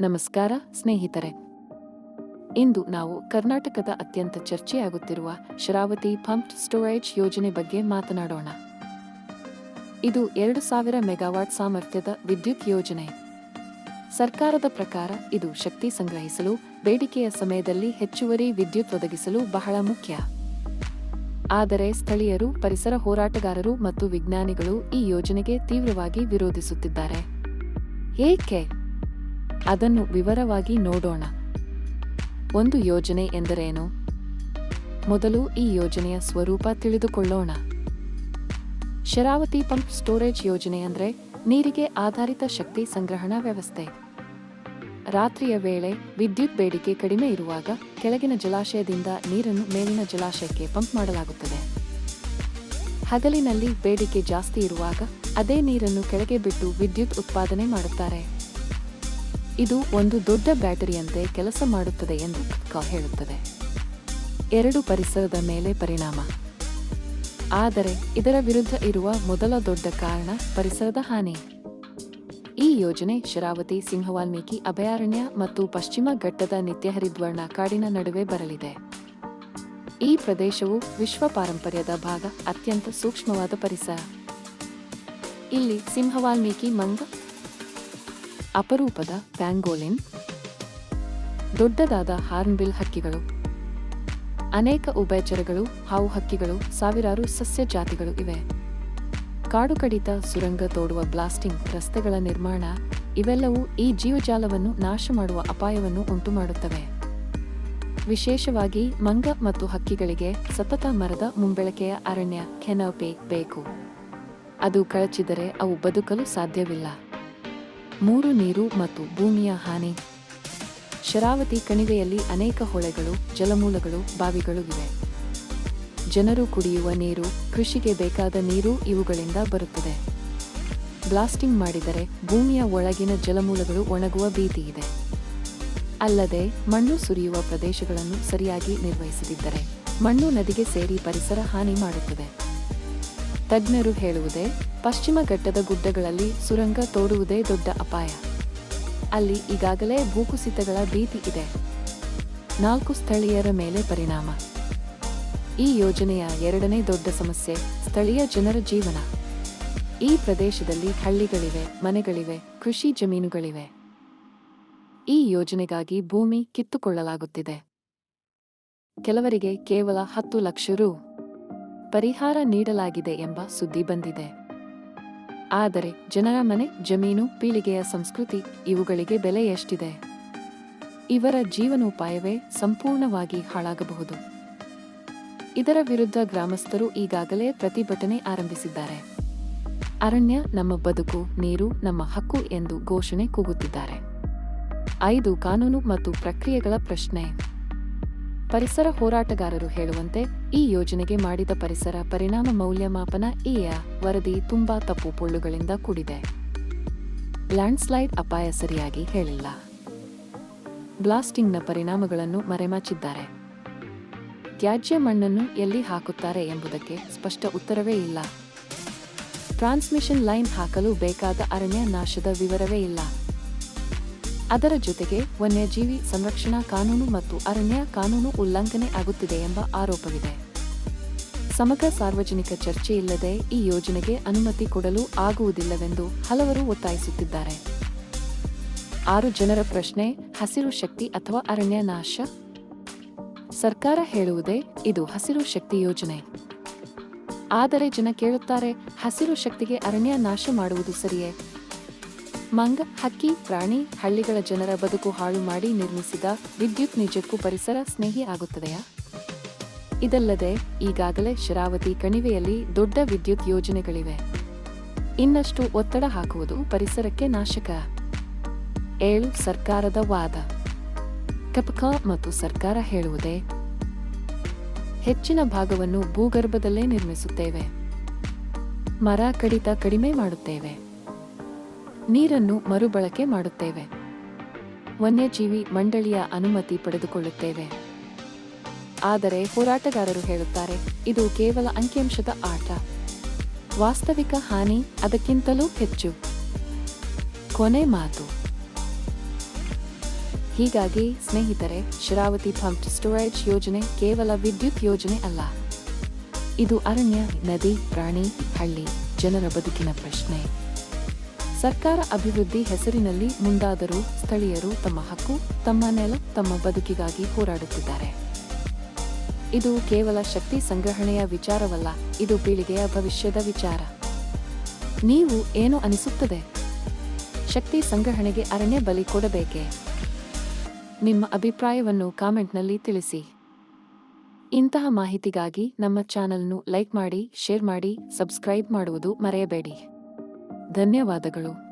ನಮಸ್ಕಾರ, ಸ್ನೇಹಿತರೆ. ಇಂದು ನಾವು ಕರ್ನಾಟಕದ ಅತ್ಯಂತ ಚರ್ಚೆಯಾಗುತ್ತಿರುವ ಶರಾವತಿ ಪಂಪ್ಡ್ ಸ್ಟೋರೇಜ್ ಯೋಜನೆ ಬಗ್ಗೆ ಮಾತನಾಡೋಣ. ಇದು ಎರಡು ಸಾವಿರ ಮೆಗಾವಾಟ್ ಸಾಮರ್ಥ್ಯದ ವಿದ್ಯುತ್ ಯೋಜನೆ. ಸರ್ಕಾರದ ಪ್ರಕಾರ ಇದು ಶಕ್ತಿ ಸಂಗ್ರಹಿಸಲು, ಬೇಡಿಕೆಯ ಸಮಯದಲ್ಲಿ ಹೆಚ್ಚುವರಿ ವಿದ್ಯುತ್ ಒದಗಿಸಲು ಬಹಳ ಮುಖ್ಯ. ಆದರೆ ಸ್ಥಳೀಯರು, ಪರಿಸರ ಹೋರಾಟಗಾರರು ಮತ್ತು ವಿಜ್ಞಾನಿಗಳು ಈ ಯೋಜನೆಗೆ ತೀವ್ರವಾಗಿ ವಿರೋಧಿಸುತ್ತಿದ್ದಾರೆ. ಏಕೆ? ಅದನ್ನು ವಿವರವಾಗಿ ನೋಡೋಣ. ಒಂದು ಯೋಜನೆ ಎಂದರೇನು? ಮೊದಲು ಈ ಯೋಜನೆಯ ಸ್ವರೂಪ ತಿಳಿದುಕೊಳ್ಳೋಣ. ಶರಾವತಿ ಪಂಪ್ ಸ್ಟೋರೇಜ್ ಯೋಜನೆ ಅಂದರೆ ನೀರಿಗೆ ಆಧಾರಿತ ಶಕ್ತಿ ಸಂಗ್ರಹಣಾ ವ್ಯವಸ್ಥೆ. ರಾತ್ರಿಯ ವೇಳೆ ವಿದ್ಯುತ್ ಬೇಡಿಕೆ ಕಡಿಮೆ ಇರುವಾಗ ಕೆಳಗಿನ ಜಲಾಶಯದಿಂದ ನೀರನ್ನು ಮೇಲಿನ ಜಲಾಶಯಕ್ಕೆ ಪಂಪ್ ಮಾಡಲಾಗುತ್ತದೆ. ಹಗಲಿನಲ್ಲಿ ಬೇಡಿಕೆ ಜಾಸ್ತಿ ಇರುವಾಗ ಅದೇ ನೀರನ್ನು ಕೆಳಗೆ ಬಿಟ್ಟು ವಿದ್ಯುತ್ ಉತ್ಪಾದನೆ ಮಾಡುತ್ತಾರೆ. ಇದು ಒಂದು ದೊಡ್ಡ ಬ್ಯಾಟರಿಯಂತೆ ಕೆಲಸ ಮಾಡುತ್ತದೆ ಎಂದು ಹೇಳುತ್ತದೆ. ಎರಡು ಪರಿಸರದ ಮೇಲೆ ಪರಿಣಾಮ. ಆದರೆ ಇದರ ವಿರುದ್ಧ ಇರುವ ಮೊದಲ ದೊಡ್ಡ ಕಾರಣ ಪರಿಸರದ ಹಾನಿ. ಈ ಯೋಜನೆ ಶರಾವತಿ, ಸಿಂಹವಾಲ್ಮೀಕಿ, ಅಭಯಾರಣ್ಯ ಮತ್ತು ಪಶ್ಚಿಮ ಘಟ್ಟದ ನಿತ್ಯಹರಿದ್ವರ್ಣ ಕಾಡಿನ ನಡುವೆ ಬರಲಿದೆ. ಈ ಪ್ರದೇಶವು ವಿಶ್ವ ಪಾರಂಪರ್ಯದ ಭಾಗ, ಅತ್ಯಂತ ಸೂಕ್ಷ್ಮವಾದ ಪರಿಸರ. ಇಲ್ಲಿ ಸಿಂಹವಾಲ್ಮೀಕಿ ಮಂಗ ಅಪರೂಪದ ಪ್ಯಾಂಗೋಲಿನ್, ದೊಡ್ಡದಾದ ಹಾರ್ನ್ಬಿಲ್ ಹಕ್ಕಿಗಳು, ಅನೇಕ ಉಭಯಚರಗಳು, ಹಾವು ಹಕ್ಕಿಗಳು, ಸಾವಿರಾರು ಸಸ್ಯ ಜಾತಿಗಳು ಇವೆ. ಕಾಡು ಕಡಿತ ಸುರಂಗ ತೋಡುವ ಬ್ಲಾಸ್ಟಿಂಗ್ ರಸ್ತೆಗಳ ನಿರ್ಮಾಣ ಇವೆಲ್ಲವೂ ಈ ಜೀವಜಾಲವನ್ನು ನಾಶ ಮಾಡುವ ಅಪಾಯವನ್ನು ಉಂಟುಮಾಡುತ್ತವೆ. ವಿಶೇಷವಾಗಿ ಮಂಗ ಮತ್ತು ಹಕ್ಕಿಗಳಿಗೆ ಸತತ ಮರದ ಮುಂಬೆಳಕೆಯ ಅರಣ್ಯ ಕೆನಪೆ ಬೇಕು. ಅದು ಕಳಚಿದರೆ ಅವು ಬದುಕಲು ಸಾಧ್ಯವಿಲ್ಲ. ಮೂರು ನೀರು ಮತ್ತು ಭೂಮಿಯ ಹಾನಿ. ಶರಾವತಿ ಕಣಿವೆಯಲ್ಲಿ ಅನೇಕ ಹೊಳೆಗಳು, ಜಲಮೂಲಗಳು, ಬಾವಿಗಳು ಇವೆ. ಜನರು ಕುಡಿಯುವ ನೀರು, ಕೃಷಿಗೆ ಬೇಕಾದ ನೀರು ಇವುಗಳಿಂದ ಬರುತ್ತದೆ. ಬ್ಲಾಸ್ಟಿಂಗ್ ಮಾಡಿದರೆ ಭೂಮಿಯ ಒಳಗಿನ ಜಲಮೂಲಗಳು ಒಣಗುವ ಭೀತಿ ಇದೆ. ಅಲ್ಲದೆ ಮಣ್ಣು ಸುರಿಯುವ ಪ್ರದೇಶಗಳನ್ನು ಸರಿಯಾಗಿ ನಿರ್ವಹಿಸದಿದ್ದರೆ ಮಣ್ಣು ನದಿಗೆ ಸೇರಿ ಪರಿಸರ ಹಾನಿ ಮಾಡುತ್ತದೆ. ತಜ್ಞರು ಹೇಳುವುದೇ ಪಶ್ಚಿಮ ಘಟ್ಟದ ಗುಡ್ಡಗಳಲ್ಲಿ ಸುರಂಗ ತೋಡುವುದೇ ದೊಡ್ಡ ಅಪಾಯ. ಅಲ್ಲಿ ಈಗಾಗಲೇ ಭೂಕುಸಿತಗಳ ಭೀತಿ ಇದೆ. ನಾಲ್ಕು ಸ್ಥಳೀಯರ ಮೇಲೆ ಪರಿಣಾಮ. ಈ ಯೋಜನೆಯ ಎರಡನೇ ದೊಡ್ಡ ಸಮಸ್ಯೆ ಸ್ಥಳೀಯ ಜನರ ಜೀವನ. ಈ ಪ್ರದೇಶದಲ್ಲಿ ಹಳ್ಳಿಗಳಿವೆ, ಮನೆಗಳಿವೆ, ಕೃಷಿ ಜಮೀನುಗಳಿವೆ. ಈ ಯೋಜನೆಗಾಗಿ ಭೂಮಿ ಕಿತ್ತುಕೊಳ್ಳಲಾಗುತ್ತಿದೆ. ಕೆಲವರಿಗೆ ಕೇವಲ ಹತ್ತು ಲಕ್ಷ ರು ಪರಿಹಾರ ನೀಡಲಾಗಿದೆ ಎಂಬ ಸುದ್ದಿ ಬಂದಿದೆ. ಆದರೆ ಜನರ ಮನೆ, ಜಮೀನು, ಪೀಳಿಗೆಯ ಸಂಸ್ಕೃತಿ ಇವುಗಳಿಗೆ ಬೆಲೆ ಎಷ್ಟಿದೆ? ಇವರ ಜೀವನೋಪಾಯವೇ ಸಂಪೂರ್ಣವಾಗಿ ಹಾಳಾಗಬಹುದು. ಇದರ ವಿರುದ್ಧ ಗ್ರಾಮಸ್ಥರು ಈಗಾಗಲೇ ಪ್ರತಿಭಟನೆ ಆರಂಭಿಸಿದ್ದಾರೆ. ಅರಣ್ಯ, ನಮ್ಮ ಬದುಕು, ನೀರು, ನಮ್ಮ ಹಕ್ಕು ಎಂದು ಘೋಷಣೆ ಕೂಗುತ್ತಿದ್ದಾರೆ. ಐದು ಕಾನೂನು ಮತ್ತು ಪ್ರಕ್ರಿಯೆಗಳ ಪ್ರಶ್ನೆ. ಪರಿಸರ ಹೋರಾಟಗಾರರು ಹೇಳುವಂತೆ ಈ ಯೋಜನೆಗೆ ಮಾಡಿದ ಪರಿಸರ ಪರಿಣಾಮ ಮೌಲ್ಯಮಾಪನ ಇಯ ವರದಿ ತುಂಬಾ ತಪ್ಪು ಪೊಳ್ಳುಗಳಿಂದ ಕೂಡಿದೆ. ಲ್ಯಾಂಡ್ಸ್ಲೈಡ್ ಅಪಾಯ ಸರಿಯಾಗಿ ಹೇಳಿಲ್ಲ. ಬ್ಲಾಸ್ಟಿಂಗ್ನ ಪರಿಣಾಮಗಳನ್ನು ಮರೆಮಾಚಿದ್ದಾರೆ. ತ್ಯಾಜ್ಯ ಮಣ್ಣನ್ನು ಎಲ್ಲಿ ಹಾಕುತ್ತಾರೆ ಎಂಬುದಕ್ಕೆ ಸ್ಪಷ್ಟ ಉತ್ತರವೇ ಇಲ್ಲ. ಟ್ರಾನ್ಸ್ಮಿಷನ್ ಲೈನ್ ಹಾಕಲು ಬೇಕಾದ ಅರಣ್ಯ ನಾಶದ ವಿವರವೇ ಇಲ್ಲ. ಅದರ ಜೊತೆಗೆ ವನ್ಯಜೀವಿ ಸಂರಕ್ಷಣಾ ಕಾನೂನು ಮತ್ತು ಅರಣ್ಯ ಕಾನೂನು ಉಲ್ಲಂಘನೆ ಆಗುತ್ತಿದೆ ಎಂಬ ಆರೋಪವಿದೆ. ಸಮಗ್ರ ಸಾರ್ವಜನಿಕ ಚರ್ಚೆ ಇಲ್ಲದೆ ಈ ಯೋಜನೆಗೆ ಅನುಮತಿ ಕೊಡಲು ಆಗುವುದಿಲ್ಲವೆಂದು ಹಲವರು ಒತ್ತಾಯಿಸುತ್ತಿದ್ದಾರೆ. ಆರು ಜನರ ಪ್ರಶ್ನೆ, ಹಸಿರು ಶಕ್ತಿ ಅಥವಾ ಅರಣ್ಯ ನಾಶ? ಸರ್ಕಾರ ಹೇಳುವುದೇ ಇದು ಹಸಿರು ಶಕ್ತಿ ಯೋಜನೆ. ಆದರೆ ಜನ ಕೇಳುತ್ತಾರೆ, ಹಸಿರು ಶಕ್ತಿಗೆ ಅರಣ್ಯ ನಾಶ ಮಾಡುವುದು ಸರಿಯೇ? ಮಂಗ, ಹಕ್ಕಿ, ಪ್ರಾಣಿ, ಹಳ್ಳಿಗಳ ಜನರ ಬದುಕು ಹಾಳು ಮಾಡಿ ನಿರ್ಮಿಸಿದ ವಿದ್ಯುತ್ ನಿಜಕ್ಕೂ ಪರಿಸರ ಸ್ನೇಹಿ ಆಗುತ್ತದೆಯಾ? ಇದಲ್ಲದೆ ಈಗಾಗಲೇ ಶರಾವತಿ ಕಣಿವೆಯಲ್ಲಿ ದೊಡ್ಡ ವಿದ್ಯುತ್ ಯೋಜನೆಗಳಿವೆ. ಇನ್ನಷ್ಟು ಒತ್ತಡ ಹಾಕುವುದು ಪರಿಸರಕ್ಕೆ ನಾಶಕ. ಏಳು ಸರ್ಕಾರದ ವಾದ. ಕಪಕ ಮತ್ತು ಸರ್ಕಾರ ಹೇಳುವುದೇ, ಹೆಚ್ಚಿನ ಭಾಗವನ್ನು ಭೂಗರ್ಭದಲ್ಲೇ ನಿರ್ಮಿಸುತ್ತೇವೆ. ಮರ ಕಡಿತ ಕಡಿಮೆ ಮಾಡುತ್ತೇವೆ. ನೀರನ್ನು ಮರುಬಳಕೆ ಮಾಡುತ್ತೇವೆ. ವನ್ಯಜೀವಿ ಮಂಡಳಿಯ ಅನುಮತಿ ಪಡೆದುಕೊಳ್ಳುತ್ತೇವೆ. ಆದರೆ ಹೋರಾಟಗಾರರು ಹೇಳುತ್ತಾರೆ, ಇದು ಕೇವಲ ಅಂಕಿಅಂಶದ ಆಟ. ವಾಸ್ತವಿಕ ಹಾನಿ ಅದಕ್ಕಿಂತಲೂ ಹೆಚ್ಚು. ಕೊನೆ ಮಾತು. ಹೀಗಾಗಿ ಸ್ನೇಹಿತರೆ, ಶರಾವತಿ ಪಂಪ್ಡ್ ಸ್ಟೋರೇಜ್ ಯೋಜನೆ ಕೇವಲ ವಿದ್ಯುತ್ ಯೋಜನೆ ಅಲ್ಲ. ಇದು ಅರಣ್ಯ, ನದಿ, ಪ್ರಾಣಿ, ಹಳ್ಳಿ, ಜನರ ಬದುಕಿನ ಪ್ರಶ್ನೆ. ಸರ್ಕಾರ ಅಭಿವೃದ್ಧಿ ಹೆಸರಿನಲ್ಲಿ ಮುಂದಾದರೂ ಸ್ಥಳೀಯರು ತಮ್ಮ ಹಕ್ಕು, ತಮ್ಮ ನೆಲ, ತಮ್ಮ ಬದುಕಿಗಾಗಿ ಹೋರಾಡುತ್ತಿದ್ದಾರೆ. ಇದು ಕೇವಲ ಶಕ್ತಿ ಸಂಗ್ರಹಣೆಯ ವಿಚಾರವಲ್ಲ, ಇದು ಪೀಳಿಗೆಯ ಭವಿಷ್ಯದ ವಿಚಾರ. ನೀವು ಏನು ಅನಿಸುತ್ತದೆ? ಶಕ್ತಿ ಸಂಗ್ರಹಣೆಗೆ ಅರಣ್ಯ ಬಲಿ ಕೊಡಬೇಕೇ? ನಿಮ್ಮ ಅಭಿಪ್ರಾಯವನ್ನು ಕಾಮೆಂಟ್ನಲ್ಲಿ ತಿಳಿಸಿ. ಇಂತಹ ಮಾಹಿತಿಗಾಗಿ ನಮ್ಮ ಚಾನಲ್ನ್ನು ಲೈಕ್ ಮಾಡಿ, ಶೇರ್ ಮಾಡಿ, ಸಬ್ಸ್ಕ್ರೈಬ್ ಮಾಡುವುದು ಮರೆಯಬೇಡಿ. ಧನ್ಯವಾದಗಳು.